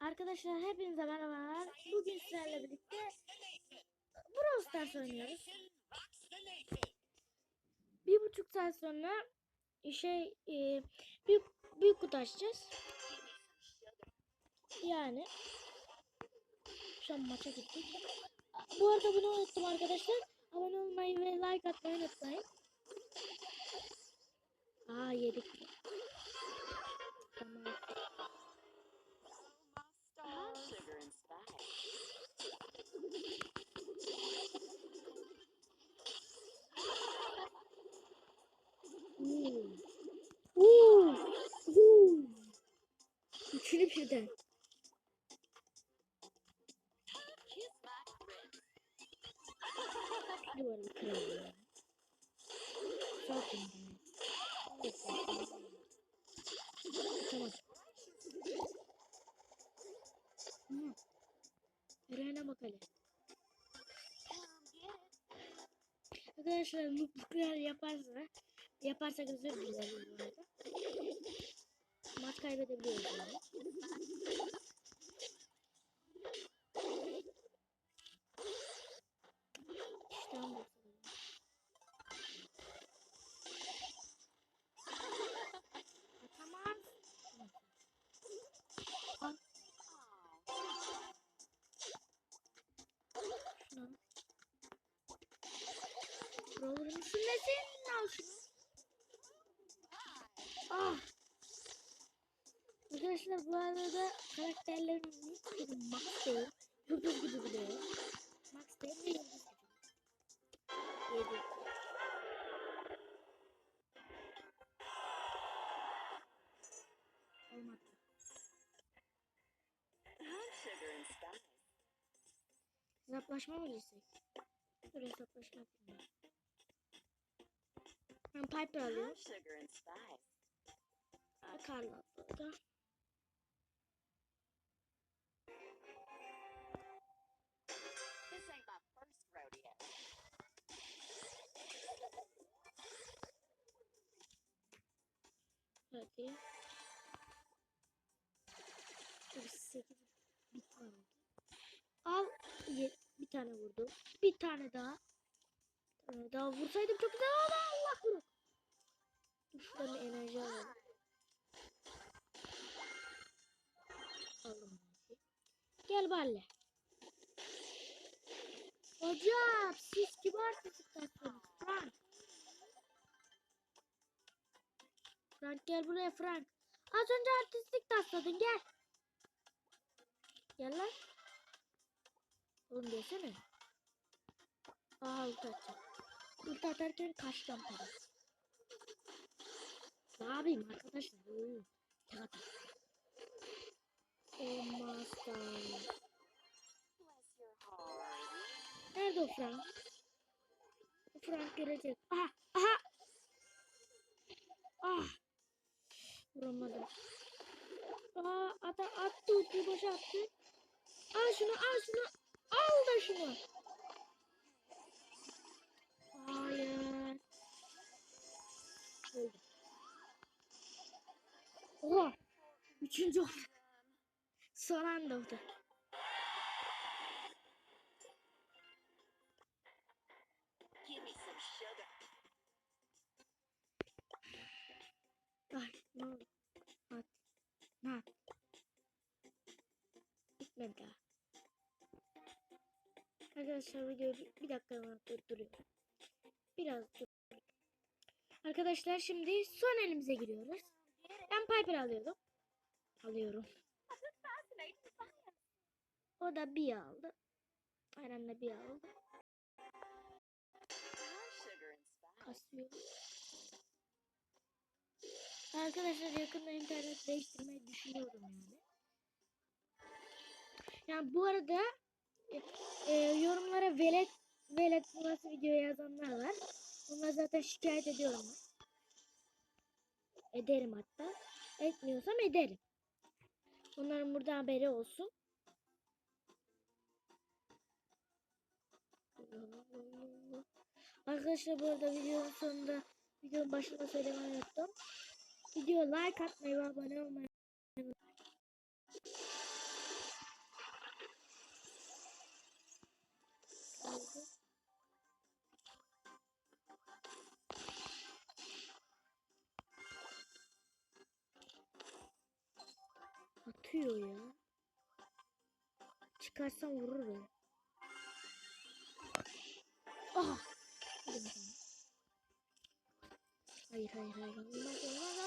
Arkadaşlar hepinize merhabalar. Bugün sizlerle birlikte Brawl Stars oynuyoruz. Bir buçuk saat sonra şey e, büyük, büyük kutu açacağız. Yani şu an maça gittik. Bu arada bunu unuttum arkadaşlar. Abone olmayı ve like atmayı unutmayın. Aa yedik. Üçünü birden. Kiss my friend. Duvarı kıralım. Zaten. Tamam. Come get it. Arkadaşlar mutluluklar yaparsa yaparsak özür dileriz bu arada. Maç kaybedebiliyoruz yani. İşten bakalım. Atamaz. Al şunu. Brawler'ın al şunu. Arkadaşlar bu arada karakterlerin hiçbiri Max değil. Yıldız gibi biliyor. Max değil de yıldız gibi. Yedi. Olmadı. Hesaplaşma mı girsek? Dur hesaplaşma yapayım. Ben Piper alıyorum. I'm sugar Hadi. Dur 8 bir tane. Al bir tane vurdu. Bir tane daha. Bir tane daha vursaydım çok güzel ama Allah vurur. Dur şuradan enerji alalım. Aldım. Gel Balle. Hocam siz kibar tutuklarsınız. Frank gel buraya Frank. Az önce artistlik tasladın gel. Gel lan. Oğlum gelsene. Aa ulti atacağım. Ulti atarken kaçacağım tabii. Ne yapayım arkadaşlar? Tek atar. Heart. Nerede o Frank? O Frank gelecek. Aha! Aha! Ah! Vuramadım. Aa, ata attı ultiyi boşa attı. Al şunu al şunu. Al da şunu. Hayır. Öldüm. Oha! Üçüncü oldu. Son anda oldu. Arkadaşlar videoyu bir, dakika durduruyorum. Biraz dur. Arkadaşlar şimdi son elimize giriyoruz. Ben Piper alıyordum. Alıyorum. O da bir aldı. Aynen de bir aldı. Kasıyor. Arkadaşlar yakında internet değiştirmeyi düşünüyorum yani. Yani bu arada e, yorumlara velet velet nasıl video yazanlar var. Onları zaten şikayet ediyorum. Ederim hatta. Etmiyorsam ederim. Onların burada haberi olsun. Arkadaşlar bu arada videonun sonunda videonun başında söylemeyi unuttum. Video like atmayı ve abone olmayı 되고 atıyor ya. Çıkarsam vururum. Ah! Hayır hayır hayır. Olmaz olmaz.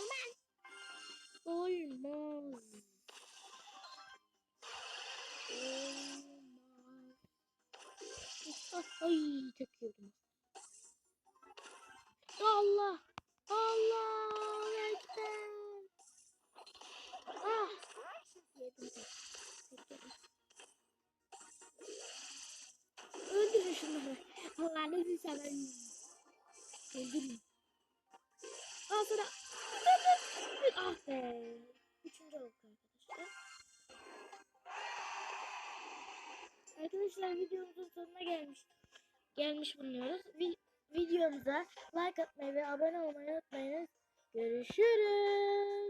Ay takıyordum. Allah! Allah! Ekber! Ah! Yedim. Yedim. Öldürün şunları. Allah'ını seversen. Öldürün. Al sana. Ah be. Üçüncü olduk arkadaşlar. Arkadaşlar videomuzun sonuna gelmiş gelmiş bulunuyoruz. Vi- videomuza like atmayı ve abone olmayı unutmayınız. Görüşürüz.